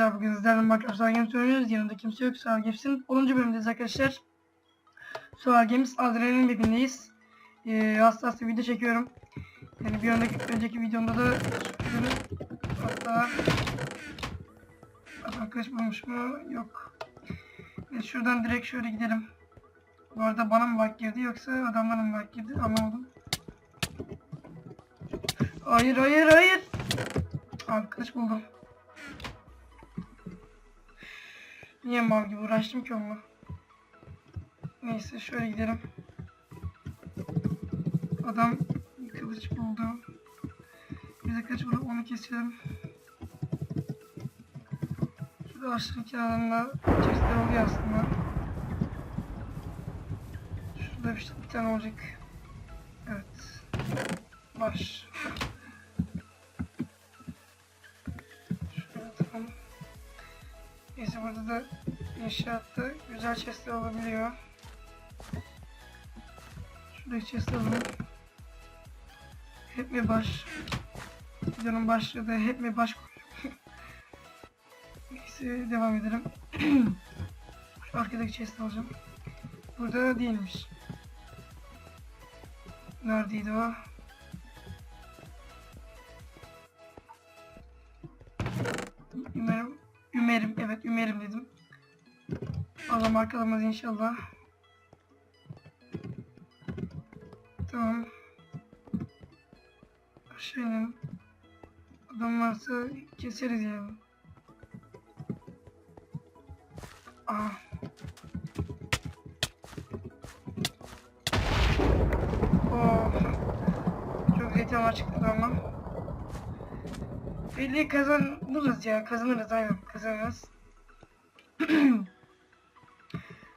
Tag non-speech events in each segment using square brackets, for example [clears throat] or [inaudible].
arkadaşlar bugün sizlerle Minecraft Games oynuyoruz. Yanımda kimse yok. Survival Games'in 10. bölümündeyiz arkadaşlar. Survival Games Adrenalin mapindeyiz. Ee, hasta hasta video çekiyorum. Yani bir önceki, önceki videomda da söylüyorum. Hatta Adam kaçmamış mı? Yok. Evet, şuradan direkt şöyle gidelim. Bu arada bana mı bak girdi yoksa adamlara mı bak girdi anlamadım. Hayır hayır hayır. Kılıç buldum. Niye mal gibi uğraştım ki onunla? Neyse şöyle gidelim. Adam kılıç buldu. Bize kılıç buldu onu keselim. Şurada ağaçların kenarında chestler oluyor aslında. Şurada bir, bir tane olacak. Evet. Baş. Neyse burada da inşaatta güzel chestler olabiliyor. Şuradaki chestler alalım. Hep mi baş? Videonun başlığı da hep mi baş Neyse [laughs] devam edelim. [clears throat] Arkadaki chest alacağım. Burada değilmiş. Neredeydi o? Ümerim, Evet Ümerim dedim. Allah markalamaz inşallah. Tamam. Aşağı inelim. Adam varsa keseriz yani. Aa. Oh. Çok zeytin çıktı ama. Belli kazanırız ya. Kazanırız aynen. Kazanırız. [clears throat]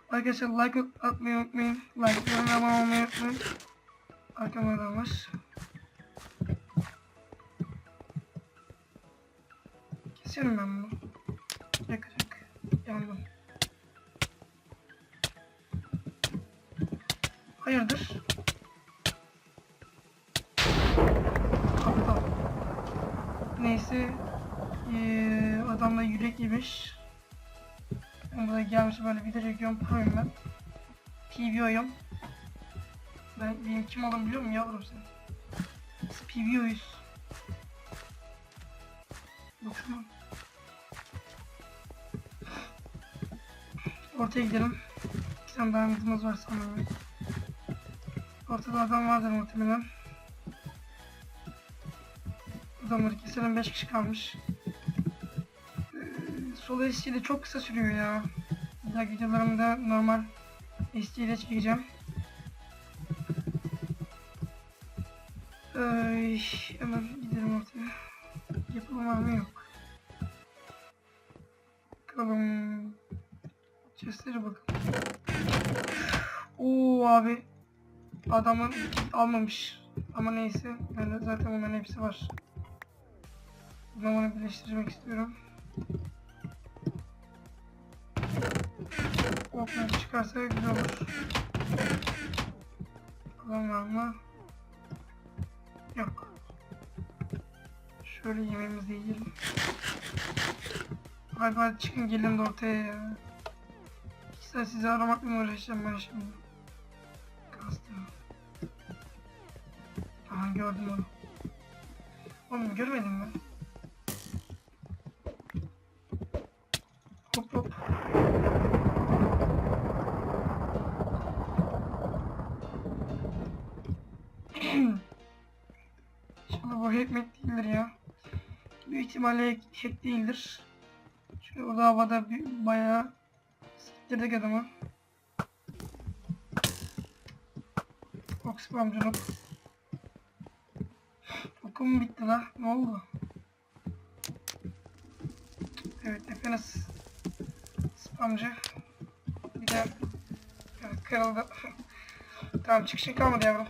Arkadaşlar like atmayı unutmayın. Like yorum abone olmayı unutmayın. Arkamda da var. Keserim ben bunu. Yakacak. Yandım. Hayırdır? Neyse. Ee, adam da yürek yemiş. Burada gelmiş böyle video çekiyorum. Pro'yum ben. PvO'yum. Ben benim kim olduğumu biliyor musun yavrum sen? Biz PvO'yuz. Baksana. Ortaya gidelim. İki tane daha midimiz var sanırım. Ortada adam vardır muhtemelen. Adamları keselim 5 kişi kalmış. Ee, sol SC de çok kısa sürüyor ya. Bir dahaki videolarımda normal SC ile çekeceğim. Ay, hemen gidelim ortaya. Yapılım var mı yok. Bakalım. Chestlere bakın. Oo abi. Adamın almamış. Ama neyse. Yani zaten onların hepsi var. Bunu birleştirmek istiyorum. Oklar çıkarsa güzel olur. Adam var mı? Yok. Şöyle yemeğimizi yiyelim. Hadi hadi çıkın gelin de ortaya ya. Saat sizi aramakla mı uğraşacağım ben şimdi? Kastım. Aha gördüm onu. Oğlum görmedin mi? Hackmek değildir ya. Büyük ihtimalle hack değildir. Çünkü orada havada bir, bayağı siktirdik adamı. Çok spamcılık. Okum bitti la. Ne oldu? Evet Efenes spamcı. Bir de kırıldı. [laughs] tamam çıkışın kalmadı yavrum.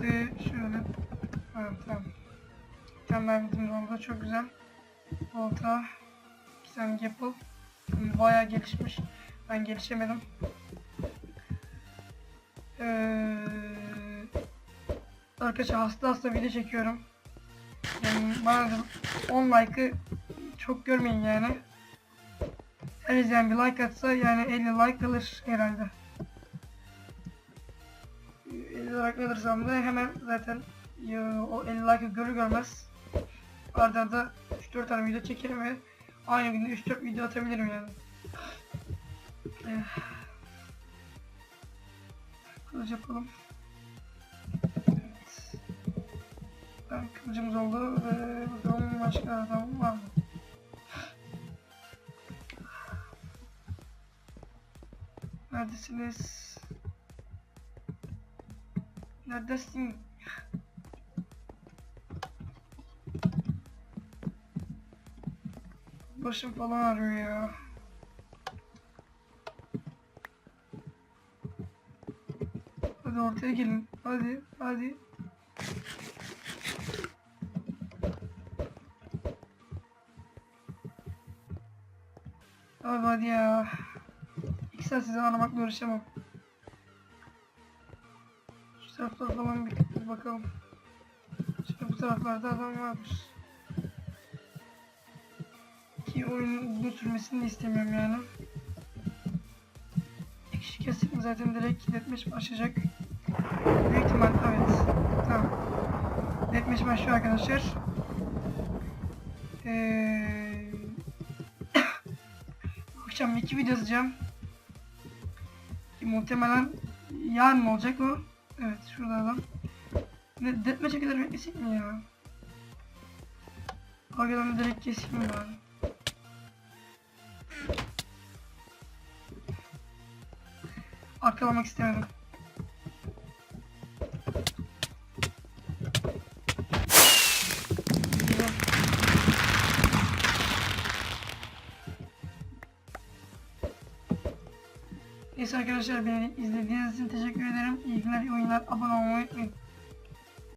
Neyse şöyle. Evet tamam. Bitimiz oldu. Çok güzel. Volta. İki tane Gapple. Bayağı gelişmiş. Ben gelişemedim. Ee, arkadaşlar hasta hasta video çekiyorum. Yani bana da 10 like'ı çok görmeyin yani. Her izleyen bir like atsa yani 50 like alır herhalde. 50 like alırsam da hemen zaten ya, o 50 like'ı görür görmez arda arda 3-4 tane video çekerim ve aynı günde 3-4 video atabilirim yani. Eh. Kılıç yapalım. Evet. Ben kılıcımız oldu ve bakalım başka adam var mı? Neredesiniz? Neredesin? Başım falan ağrıyor ya. Hadi ortaya gelin. Hadi, hadi. Abi hadi ya. İki saat sizi aramakla uğraşamam. Şu taraflara falan bir, bakalım. Şimdi bu taraflarda adam varmış. Ki oyunun uzun sürmesini istemiyorum yani. İki kişi kesin zaten direkt deathmatch başlayacak. Büyük ihtimal evet. Tamam. Deathmatch başlıyor arkadaşlar. Eee... [coughs] akşam iki video yazacağım. Ki muhtemelen yarın mı olacak o? Evet şurada adam. Ne, deathmatch'e kadar beklesek mi ya? Arkadan direkt keseyim mi bari? Arkalamak istemedim. Neyse arkadaşlar beni izlediğiniz için teşekkür ederim. İyi günler, oyunlar, abone olmayı unutmayın.